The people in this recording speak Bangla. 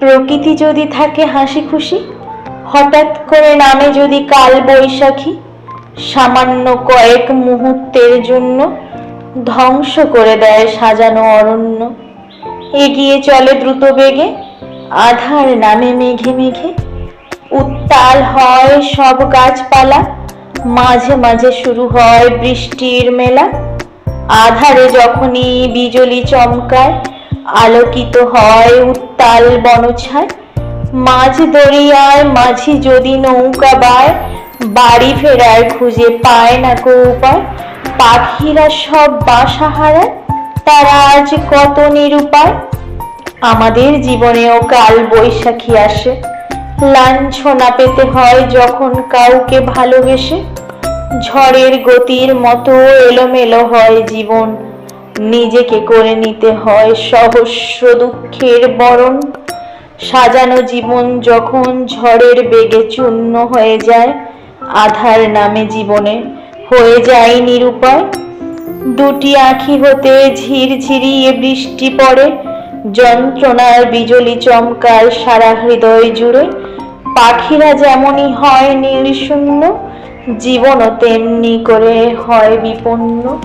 প্রকৃতি যদি থাকে হাসি খুশি হঠাৎ করে নামে যদি কাল বৈশাখী, সামান্য কয়েক মুহূর্তের জন্য ধ্বংস করে দেয় সাজানো অরণ্য। এগিয়ে চলে দ্রুত বেগে, আধার নামে মেঘে মেঘে। উত্তাল হয় সব গাছপালা, মাঝে মাঝে শুরু হয় বৃষ্টির মেলা। আধারে যখনই বিজলি চমকায় আলোকিত হয় উত্তাল বনছায়। মাঝ দরিয়ায়, মাঝি যদি নৌকা বায়, বাড়ি ফেরার খুঁজে পায় না কো উপায় পাখিরা সব বাসা হারায়, তারা আজ কত নিরুপায়। আমাদের জীবনেও কাল বৈশাখী আসে। লাঞ্ছনা পেতে হয় যখন কাউকে ভালোবেসে। ঝড়ের গতির মতো এলোমেলো হয় জীবন। নিজেকে করে নিতে হয় সহস্র দুঃখের বরণ। সাজানো জীবন যখন ঝড়ের বেগে চূর্ণ হয়ে যায়, আধার নামে জীবনে হয়ে যায় নিরুপায়। দুটি আঁখি হতে ঝিরঝিরিয়ে বৃষ্টি পড়ে, যন্ত্রণার বিজলি চমকায় সারা হৃদয় জুড়ে। পাখিরা যেমনই হয় নীল শূন্য, জীবনও তেমনি করে হয় বিপন্ন।